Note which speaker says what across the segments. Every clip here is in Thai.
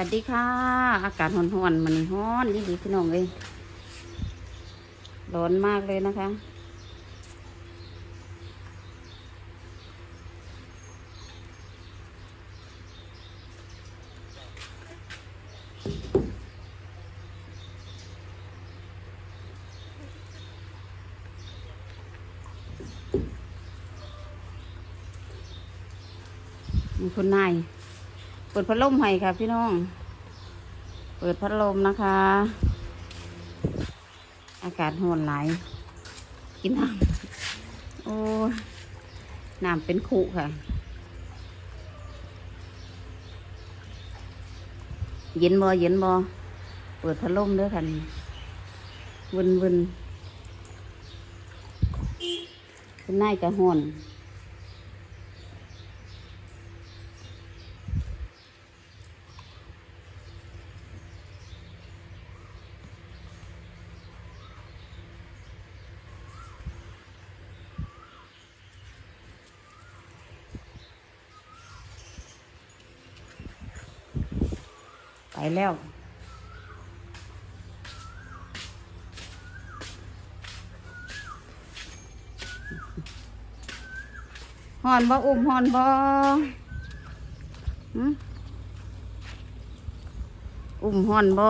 Speaker 1: วัสดีค่ะ อากาศร้อนๆมันนี่ร้อนดีดีพี่น้องเลยร้อนมากเลยนะคะมีคุณนาย ปิดพัดลมให้ค่ะพี่น้อง เปิดพัดลมนะคะ อากาศร้อนหลกินน้ำโอ้น้ำเป็นขุค่ะ เย็นบ่เย็นบ่เปิดพัดลมด้อค่ะนี่วนวนคุณนายกะหอน ไปแล้ว หอนบ่อุ้มหอนบ่อุ้มหอนบ่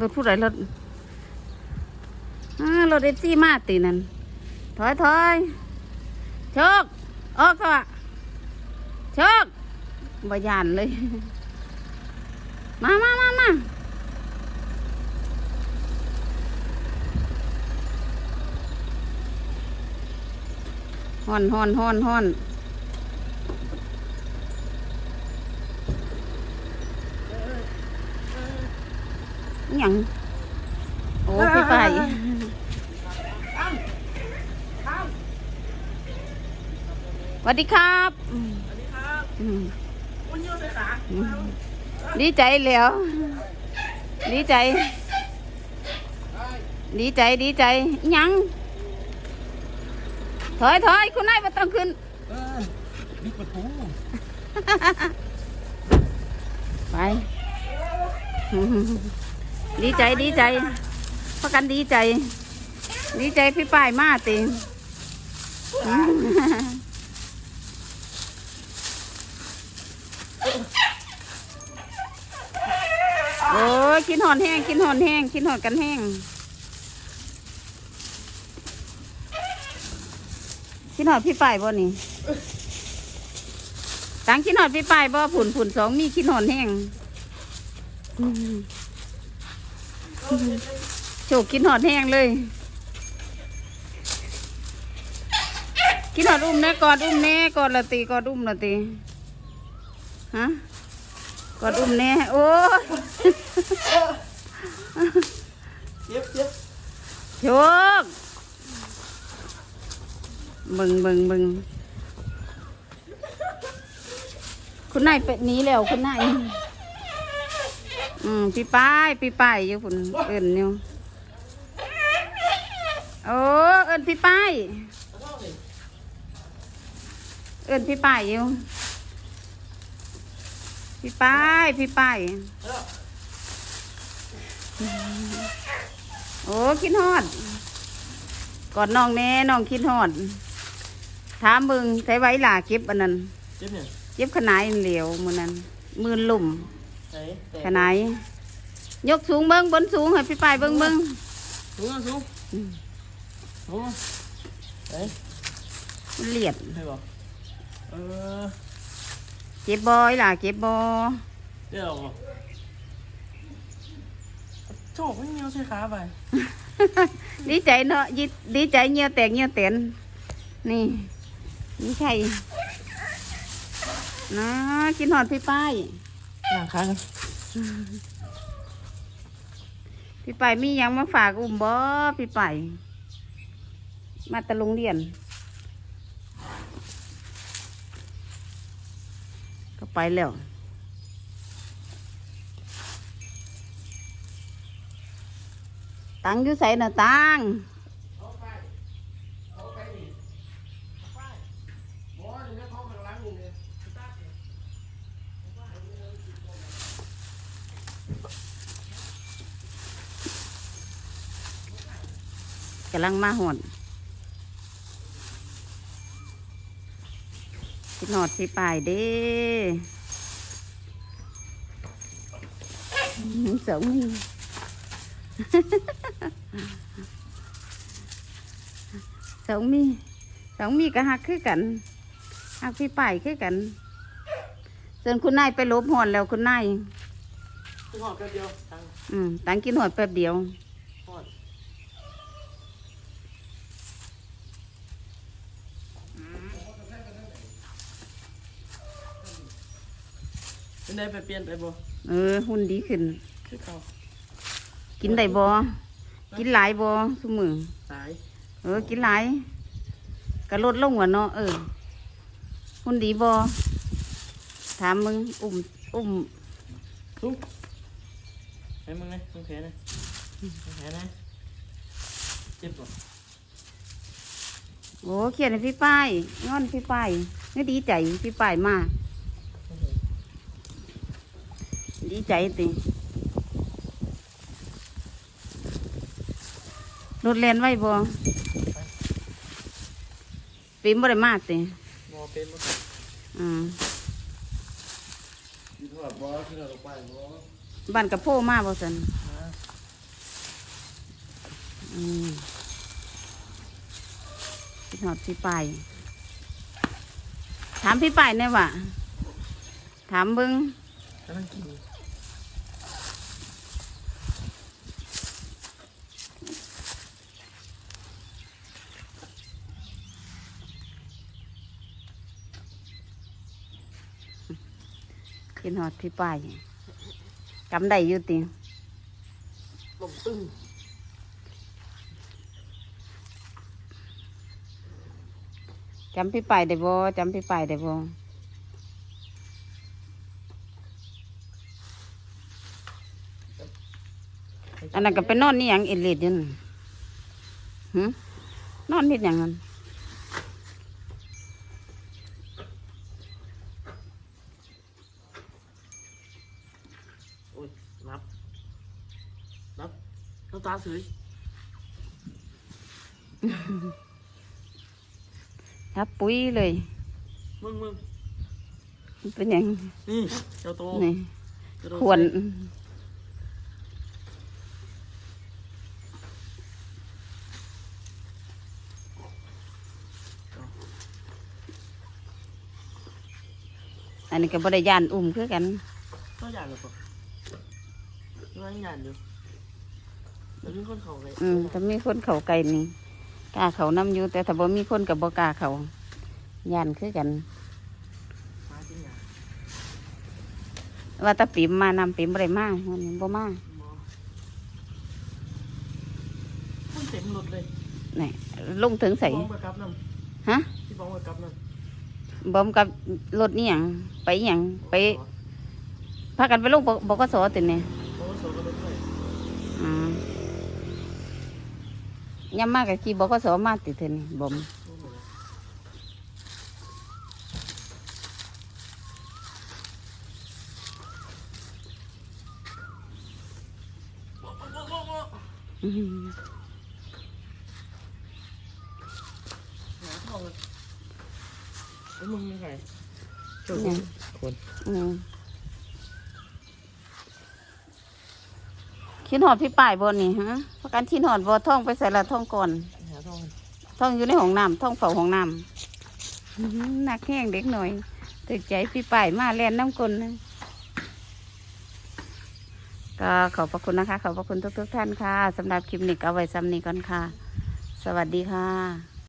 Speaker 1: รถผู้ใดรถรถเอฟซีมาตีนั่นถอยถอยโชคออกก็โชคบ่ยานเลย มามามามาฮอนฮอนฮอนฮอนอิหยังโอ้พี่ไปสวัสดีครับอืมอืม ดีใจแล้วดีใจ ดีใจดีใจอิหยังถอยถอยคุณนายมาต้องขึ้น
Speaker 2: เออนี่ประตู
Speaker 1: ไป ดีใจดีใจพากันดีใจ ดีใจพี่ป้ายมาติโอ้ ยกินหอนแห้งกินหอนแห้งกินหอนกันแห้งกินหอนพี่ป้ายบ่นี่ตังกินหอนพี่ป้ายบ่ผุนผุนสองมีกินหอนแห้งโฉกกินหอนแห้งเลย กินหอดอุ้มแน่กอดอุ้มแน่กอดละตีกอดอุ้มละตีฮะ กอดอุ้มแน่โอ้ย
Speaker 2: เย็บเย็บ
Speaker 1: โชกบึงบึงบึงคุณนายเป็ดนี้แล้วคุณนายอืมพี่ป้ายพี่ป้ายอยู่คุณเอินอยู่โอ้เอินพี่ป้ายเอินพี่ป้ายอยู่ พี่ป้าย พี่ป้าย โอ้คิดฮอดกอดน้องแน่น้องคิดฮอด ถามมึงใช้ไว้หล่าเก็บอันนั้น
Speaker 2: เย็บเนี่ย
Speaker 1: เก็บขนายเหลวมือนั้นมือลุ่ม
Speaker 2: ไหนแต่
Speaker 1: ขนายยกสูงเบิ้งบนสูงให้พี่ป้ายเบิ้งเบิ้ง
Speaker 2: สูงอะสูงสูงอะไหน
Speaker 1: มันเลียด
Speaker 2: ใช่ป่ะเออ
Speaker 1: เก็บบอยล่ะ เก็บบอ
Speaker 2: เดี๋ยวเหรอโชคไม่มีเอาใช้ขาไป
Speaker 1: ดีใจเนาะยิดีใจเงียวแตกเงียวเต็นนี่นี่ใช่นะกินหอดพี่ป้าย
Speaker 2: หลังขากัน
Speaker 1: พี่ป้ายมีหยังมาฝากอุ้มบ่พี่ป้ายมาแตะลงเรียน ก็ไปแล้วตังอยู่ใส่หน้าตังกำลังมาหอน คิดหอดพี่ป่ายเด้อื้อสองมีสองมีสองมีก็หักคือกันหักพี่ป่ายคือกันส่วนคุณนายไปลบหอนแล้วคุณนาย
Speaker 2: คือหอดแป๊บเดียวตัง
Speaker 1: อืมตังกินหอดแป๊บเดียว
Speaker 2: เป็นได้ไปเปลี่ยนไปบ่
Speaker 1: เออหุ่นดีขึ้น
Speaker 2: คือเก่า
Speaker 1: กินได้บ่กินหลายบ่สมือ
Speaker 2: สาย
Speaker 1: เออ กินหลายก็ลดลงวะเนาะเออหุ่นดีบ่ถามมึงอุ้มอุ้ม
Speaker 2: ลุงให้มึงเลยมึงแขนเลยมึงแขนเลยเจ็บบ่
Speaker 1: โอ้เขียนให้พี่ป้ายงอนพี่ป้ายไม่ดีใจพี่ป้ายมาก ดีใจติรถแลนไว้บ่ปีมบ่ได้มาติ
Speaker 2: มอเป็นบ่
Speaker 1: อืม
Speaker 2: กินหอดบ่กินหอดออกไปบ่
Speaker 1: บ้านกับโพมาบ่สัน
Speaker 2: มา
Speaker 1: อืมพี่หอดพี่ป้ายถามพี่ป้ายแน่ว่ะถามเบิ้ง
Speaker 2: กำลังกิน
Speaker 1: กินหอดพี่ป้ายจำได้อยู่ติ
Speaker 2: ลมตึ้ง
Speaker 1: จำพี่ป้ายได้บ่จำพี่ป้ายได้บ่อันนั้นก็ไปนอนนี่หยังเอดเลดอยู่นั่นหึนอนนิดหยังนั้น
Speaker 2: โอ้ยรับรับน้ำ ตาสวย
Speaker 1: ทับปุ๋ยเลย
Speaker 2: มึงมึง
Speaker 1: มันเป็นหยัง
Speaker 2: นี่เจ้าโต
Speaker 1: นี่
Speaker 2: เจ้าโต
Speaker 1: ควรอันนี้ก็บริยานอุ้มคือกัน
Speaker 2: ก็หยาดหรือเปล่าก็ยังหยาดอยู่ แต่มีคนเขาเลย
Speaker 1: อืมถ้ามีคนเขาไก่นี่กล้าเขาน้ำอยู่ แต่ถ้าบ่มีคนกับบ่กล้าเขายานคือกัน
Speaker 2: มาจริงหยาด
Speaker 1: ว่าแตาปิมมานำปิมบ่ได้มาวันนี้บ่มา
Speaker 2: หมอคนเต็มรถเลย
Speaker 1: นี่ลงถึงใส่
Speaker 2: พี่บ้องไปกลับน้
Speaker 1: ฮะำ
Speaker 2: พี่บ้องไปกลับน้ำ
Speaker 1: บอมกับรถนี่หยังไปหยังไปพากันไปลงบบ่ก็สอติเนี่ย
Speaker 2: เพราะว่าโซก็รถเลย
Speaker 1: อืม ยามมากกับขี่บก็สอมาติเทอนี่บอม
Speaker 2: รู้หมดเลยบอกบอกบอกบอกบอก
Speaker 1: อื้อหือ
Speaker 2: หาทองเลยไอ้มึงยังไง
Speaker 1: เนี่ย
Speaker 2: คน
Speaker 1: อืมคิดหอดพี่ป่ายบนนี่ฮะ พากันที่หอดบ่ท่องไปใส่ละท่องก่อน
Speaker 2: หาทอง
Speaker 1: ท่องอยู่ในห้องน้ำท่องเฝ้าห้องน้ำอื้อหือหนักแห้งเด็กหน่อยตึกใจพี่ป่ายมาแล่นน้ำกลนนะก็ขอบพระคุณนะคะ ขอบพระคุณทุกๆท่านค่ะสำหรับคลิปนี้ก็เอาไว้ซ้ำนี้ก่อนค่ะ สวัสดีค่ะ